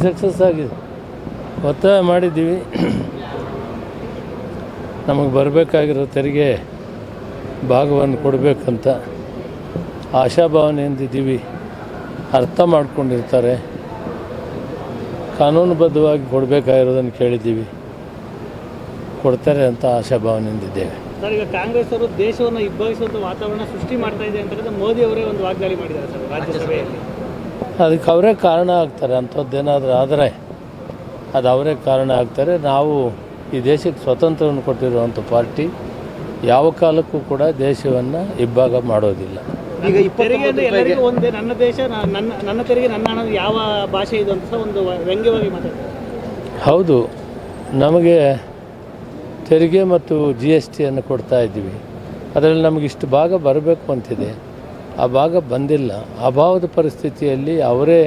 Success ಆಗಿದೆ. ಒತ್ತಾಯ ಮಾಡಿದ್ದೀವಿ. ನಮಗೆ ಬರಬೇಕಾಗಿರೋ ತೆರಿಗೆ ಭಾಗವನ್ನು ಕೊಡಬೇಕಂತ ಆಶಾಭಾವನೆಯಿಂದಿದ್ದೀವಿ. ಅರ್ಥ ಮಾಡ್ಕೊಂಡಿರ್ತಾರೆ. ಕಾನೂನುಬದ್ಧವಾಗಿ ಕೊಡಬೇಕಾಗಿರೋದನ್ನು ಕೇಳಿದ್ದೀವಿ. ಕೊಡ್ತಾರೆ ಅಂತ ಆಶಾಭಾವನೆಯಿಂದಿದ್ದೇವೆ. ಸರ್, ಈಗ ಕಾಂಗ್ರೆಸ್ ಅವರು ದೇಶವನ್ನು ಇಬ್ಬಾಗಿಸುವಂಥ ವಾತಾವರಣ ಸೃಷ್ಟಿ ಮಾಡ್ತಾ ಇದೆ ಅಂತ ಮೋದಿ ಅವರೇ ಒಂದು ವಾಗ್ದಾಳಿ ಮಾಡಿದ್ದಾರೆ ಸರ್, ರಾಜ್ಯಸಭೆಯಲ್ಲಿ. ಅದಕ್ಕೆ ಅವರೇ ಕಾರಣ ಆಗ್ತಾರೆ ಅಂಥದ್ದೇನಾದರೂ ಆದರೆ ಅದು ಅವರೇ ಕಾರಣ ಆಗ್ತಾರೆ. ನಾವು ಈ ದೇಶಕ್ಕೆ ಸ್ವತಂತ್ರವನ್ನು ಕೊಟ್ಟಿರುವಂಥ ಪಾರ್ಟಿ ಯಾವ ಕಾಲಕ್ಕೂ ಕೂಡ ದೇಶವನ್ನು ಇಬ್ಬಾಗ ಮಾಡೋದಿಲ್ಲ. ಈಗ ಎಲ್ಲರಿಗೂ ಒಂದೇ ನನ್ನ ದೇಶ ನನ್ನ ನನ್ನ ತೆರಿಗೆ ನನ್ನ ಹಣ ಯಾವ ಭಾಷೆ ಇದು ಅಂತ ಒಂದು ವ್ಯಂಗ್ಯವಾಗಿ ಮಾತಾಡ್ತಾರೆ. ಹೌದು ನಮಗೆ ತೆರಿಗೆ ಮತ್ತು ಜಿ ಎಸ್ ಟಿಯನ್ನು ಕೊಡ್ತಾ ಇದ್ದೀವಿ. ಅದರಲ್ಲಿ ನಮಗೆ ಇಷ್ಟು ಭಾಗ ಬರಬೇಕು ಅಂತಿದೆ. ಆ ಭಾಗ ಬಂದಿಲ್ಲ. ಅಭಾವದ ಪರಿಸ್ಥಿತಿಯಲ್ಲಿ ಅವರೇ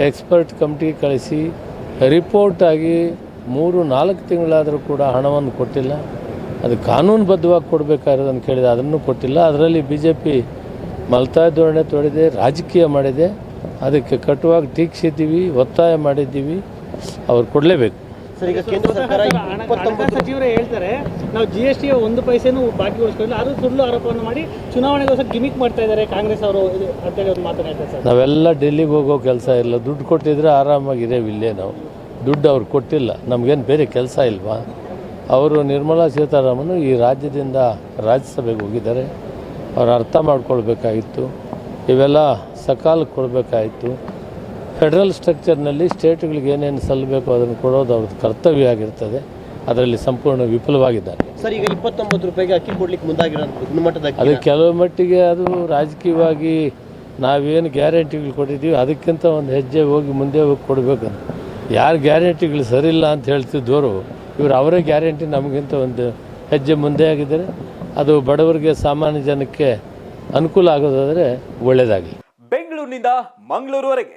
ಎಕ್ಸ್ಪರ್ಟ್ ಕಮಿಟಿ ಕಳಿಸಿ ರಿಪೋರ್ಟ್ ಆಗಿ ಮೂರು, ನಾಲ್ಕು ತಿಂಗಳಾದರೂ ಕೂಡ ಹಣವನ್ನು ಕೊಟ್ಟಿಲ್ಲ. ಅದು ಕಾನೂನುಬದ್ಧವಾಗಿ ಕೊಡಬೇಕಾಗಿರೋದನ್ನು ಕೇಳಿದೆ, ಅದನ್ನು ಕೊಟ್ಟಿಲ್ಲ. ಅದರಲ್ಲಿ ಬಿ ಜೆ ಪಿ ಮಲ್ತಾಯ ಧೋರಣೆ ತೊಡೆದೆ, ರಾಜಕೀಯ ಮಾಡಿದೆ. ಅದಕ್ಕೆ ಕಟುವಾಗಿ ಟೀಕ್ಸಿದ್ದೀವಿ, ಒತ್ತಾಯ ಮಾಡಿದ್ದೀವಿ. ಅವ್ರು ಕೊಡಲೇಬೇಕು. ಸರ್ ಈಗ ಕೇಂದ್ರ ಸರ್ಕಾರ ಹಣ- ಹಣಕಾಸು ಸಚಿವರೇ ಹೇಳ್ತಾರೆ ನಾವು ಜಿ ಎಸ್ ಟಿ ಒಂದು ಪೈಸೆನೂ ಬಾಕಿ ಉಳಿಸ್ಕೊಂಡಿಲ್ಲ ಅದು ಸುಳ್ಳು ಆರೋಪವನ್ನು ಮಾಡಿ ಚುನಾವಣೆಗೋಸ್ಕರ ಗಿಮಿಕ್ ಮಾಡ್ತಾ ಇದ್ದಾರೆ ಕಾಂಗ್ರೆಸ್ ಅವರು. ಅಂತೇಳಿ ಒಂದು ಮಾತನಾಡ್ತಾರೆ ಹೇಳ್ತಾರೆ ಸರ್. ನಾವೆಲ್ಲ ಡೆಲ್ಲಿಗೆ ಹೋಗೋ ಕೆಲಸ ಇಲ್ಲ. ದುಡ್ಡು ಕೊಟ್ಟಿದ್ರೆ ಆರಾಮಾಗಿದ್ದೇವೆ ಇಲ್ಲೇ ನಾವು. ದುಡ್ಡು ಅವ್ರು ಕೊಟ್ಟಿಲ್ಲ. ನಮಗೇನು ಬೇರೆ ಕೆಲಸ ಇಲ್ವಾ? ಅವರು ನಿರ್ಮಲಾ ಸೀತಾರಾಮನ್ ಈ ರಾಜ್ಯದಿಂದ ರಾಜ್ಯಸಭೆಗೆ ಹೋಗಿದ್ದಾರೆ. ಅವ್ರು ಅರ್ಥ ಮಾಡ್ಕೊಳ್ಬೇಕಾಗಿತ್ತು. ಇವೆಲ್ಲ ಸಕಾಲಕ್ಕೆ ಕೊಡಬೇಕಾಯಿತು. ಫೆಡರಲ್ ಸ್ಟ್ರಕ್ಚರ್ನಲ್ಲಿ ಸ್ಟೇಟ್ಗಳಿಗೆ ಏನೇನು ಸಲ್ಲಬೇಕು ಅದನ್ನು ಕೊಡೋದು ಅವ್ರ ಕರ್ತವ್ಯ ಆಗಿರ್ತದೆ. ಅದರಲ್ಲಿ ಸಂಪೂರ್ಣ ವಿಫಲವಾಗಿದ್ದಾರೆ. ಸರ್ ಈಗ ಇಪ್ಪತ್ತೊಂಬತ್ತು ರೂಪಾಯಿಗೆ ಅಕ್ಕಿ ಕೊಡ್ಲಿಕ್ಕೆ ಮುಂದಾಗಿರೋದು ಅದು ಕೆಲವು ಮಟ್ಟಿಗೆ ಅದು ರಾಜಕೀಯವಾಗಿ ನಾವೇನು ಗ್ಯಾರಂಟಿಗಳು ಕೊಟ್ಟಿದ್ದೀವಿ ಅದಕ್ಕಿಂತ ಒಂದು ಹೆಜ್ಜೆ ಹೋಗಿ ಮುಂದೆ ಹೋಗಿ ಕೊಡಬೇಕಂತ. ಯಾರು ಗ್ಯಾರಂಟಿಗಳು ಸರಿಯಿಲ್ಲ ಅಂತ ಹೇಳ್ತಿದ್ದವರು ಇವರು ಅವರೇ ಗ್ಯಾರಂಟಿ ನಮಗಿಂತ ಒಂದು ಹೆಜ್ಜೆ ಮುಂದೆ ಆಗಿದ್ದಾರೆ. ಅದು ಬಡವರಿಗೆ ಸಾಮಾನ್ಯ ಜನಕ್ಕೆ ಅನುಕೂಲ ಆಗೋದಾದರೆ ಒಳ್ಳೆಯದಾಗಲಿ ಬೆಂಗಳೂರಿನಿಂದ ಮಂಗಳೂರುವರೆಗೆ